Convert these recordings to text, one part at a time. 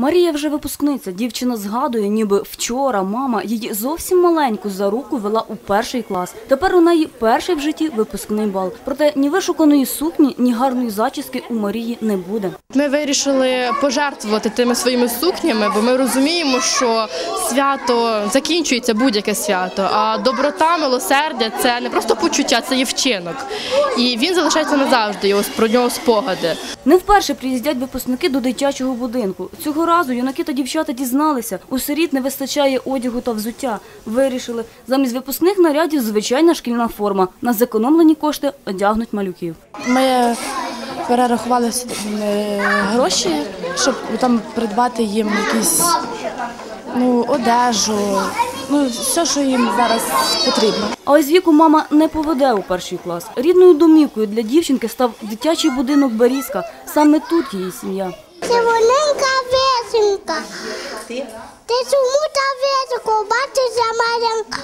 Марія вже випускниця. Дівчина згадує, ніби вчора мама її зовсім маленьку за руку вела у перший клас. Тепер у неї перший в житті випускний бал. Проте ні вишуканої сукні, ні гарної зачіски у Марії не буде. Ми вирішили пожертвувати тими своїми сукнями, бо ми розуміємо, що свято закінчується будь-яке свято. А доброта, милосердя це не просто почуття, це є вчинок. І він залишається назавжди. І ось про нього спогади. Не вперше приїздять випускники до дитячого будинку. Цього разу юнаки та дівчата дізналися, у сиріт не вистачає одягу та взуття. Вирішили, замість випускних нарядів звичайна шкільна форма. На зекономлені кошти одягнуть малюків. Ми перерахували е, гроші, щоб там придбати їм якісь ну, одежу, ну, все, що їм зараз потрібно. А ось віку мама не поведе у перший клас. Рідною домівкою для дівчинки став дитячий будинок Берізка. Саме тут її сім'я. Червоненька весенька. Ти чому та весеньку бачиш за маленьку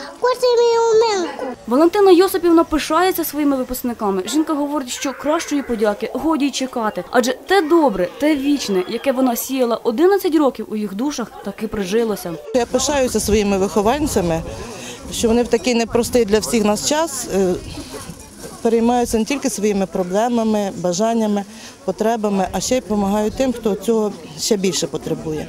уминку? Валентина Йосипівна пишається своїми випускниками. Жінка говорить, що кращої подяки годі й чекати, адже те добре, те вічне, яке вона сіяла 11 років у їх душах, таки прижилося. Я пишаюся своїми вихованцями, що вони в такий непростий для всіх нас час е, переймаються не тільки своїми проблемами, бажаннями, потребами, а ще й допомагають тим, хто цього ще більше потребує.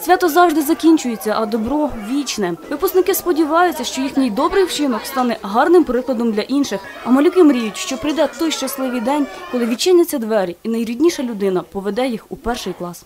Свято завжди закінчується, а добро вічне. Випускники сподіваються, що їхній добрий вчинок стане гарним прикладом для інших. А малюки мріють, що прийде той щасливий день, коли відчиняться двері, і найрідніша людина поведе їх у перший клас.